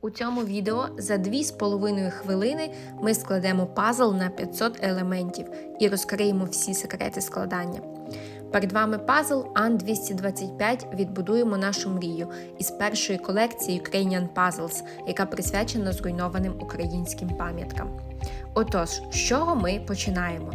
У цьому відео за 2,5 хвилини ми складемо пазл на 500 елементів і розкриємо всі секрети складання. Перед вами пазл AN225 відбудуємо нашу мрію із першої колекції Ukrainian Puzzles, яка присвячена зруйнованим українським пам'яткам. Отож, з чого ми починаємо?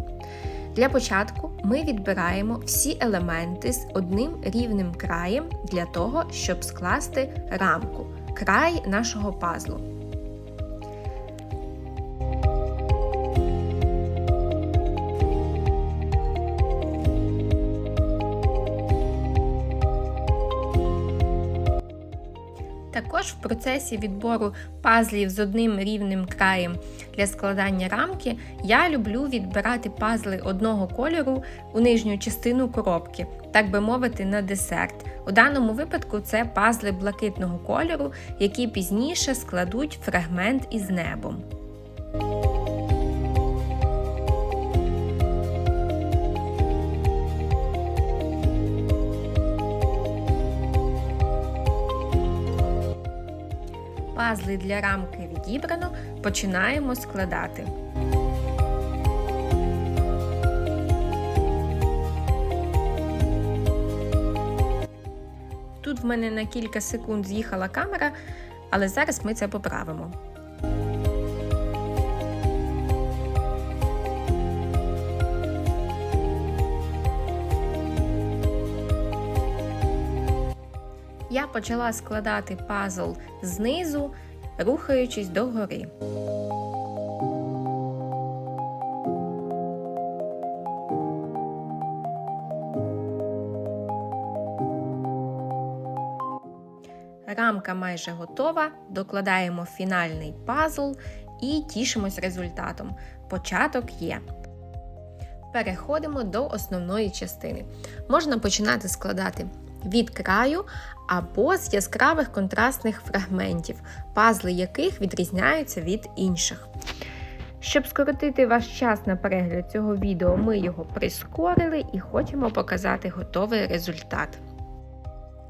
Для початку ми відбираємо всі елементи з одним рівним краєм для того, щоб скласти рамку, край нашого пазлу. Також в процесі відбору пазлів з одним рівним краєм для складання рамки я люблю відбирати пазли одного кольору у нижню частину коробки, так би мовити, на десерт. У даному випадку це пазли блакитного кольору, які пізніше складуть фрагмент із небом. Пазли для рамки відібрано, починаємо складати. Тут в мене на кілька секунд з'їхала камера, але зараз ми це поправимо. Я почала складати пазл знизу, рухаючись догори. Рамка майже готова, докладаємо фінальний пазл і тішимось результатом. Початок є. Переходимо до основної частини. Можна починати складати від краю або з яскравих контрастних фрагментів, пазли яких відрізняються від інших. Щоб скоротити ваш час на перегляд цього відео, ми його прискорили і хочемо показати готовий результат.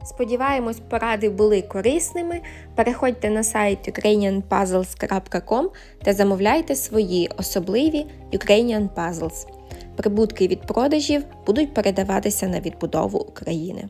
Сподіваємось, поради були корисними. Переходьте на сайт ukrainianpuzzles.com та замовляйте свої особливі Ukrainian Puzzles. Прибутки від продажів будуть передаватися на відбудову України.